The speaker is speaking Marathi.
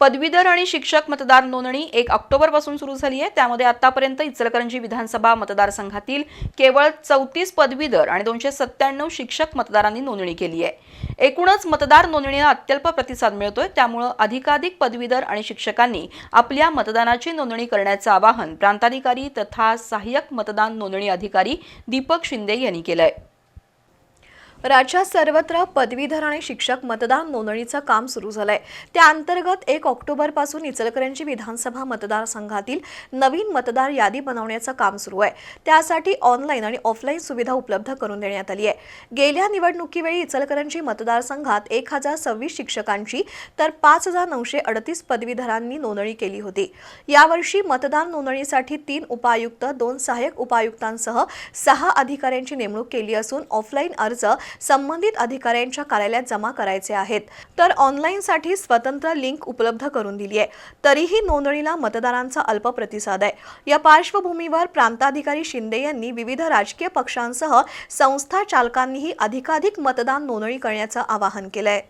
पदवीधर आणि शिक्षक मतदार नोंदणी एक ऑक्टोबरपासून सुरू झाली आहे. त्यामध्ये आतापर्यंत इचलकरंजी विधानसभा मतदारसंघातील केवळ चौतीस पदवीधर आणि दोनशे सत्त्याण्णव शिक्षक मतदारांनी नोंदणी केली आहे. एकूणच मतदार नोंदणीला अत्यल्प प्रतिसाद मिळतोय. त्यामुळं अधिकाधिक पदवीधर आणि शिक्षकांनी आपल्या मतदानाची नोंदणी करण्याचं आवाहन प्रांताधिकारी तथा सहाय्यक मतदान नोंदणी अधिकारी दीपक शिंदे यांनी केलं आहे राज्यात सर्वत्र पदवीधर आणि शिक्षक मतदान नोंदणीचं काम सुरू झालंय. त्या अंतर्गत एक ऑक्टोबरपासून इचलकरंजी विधानसभा मतदारसंघातील नवीन मतदार यादी बनवण्याचं काम सुरू आहे. त्यासाठी ऑनलाईन आणि ऑफलाईन सुविधा उपलब्ध करून देण्यात आली आहे. गेल्या निवडणुकीवेळी इचलकरंजी मतदारसंघात एक हजार सव्वीस शिक्षकांची तर पाच हजार नऊशे अडतीस पदवीधरांनी नोंदणी केली होती. यावर्षी मतदान नोंदणीसाठी तीन उपायुक्त दोन सहाय्यक उपायुक्तांसह सहा अधिकाऱ्यांची नेमणूक केली असून ऑफलाईन अर्ज संबंधित अधिकाऱ्यांच्या कार्यालयात जमा करायचे आहेत. तर ऑनलाईनसाठी स्वतंत्र लिंक उपलब्ध करून दिली आहे. तरीही नोंदणीला मतदारांचा अल्प प्रतिसाद आहे. या पार्श्वभूमीवर प्रांताधिकारी शिंदे यांनी विविध राजकीय पक्षांसह संस्था चालकांनीही अधिकाधिक मतदान नोंदणी करण्याचं आवाहन केलंय.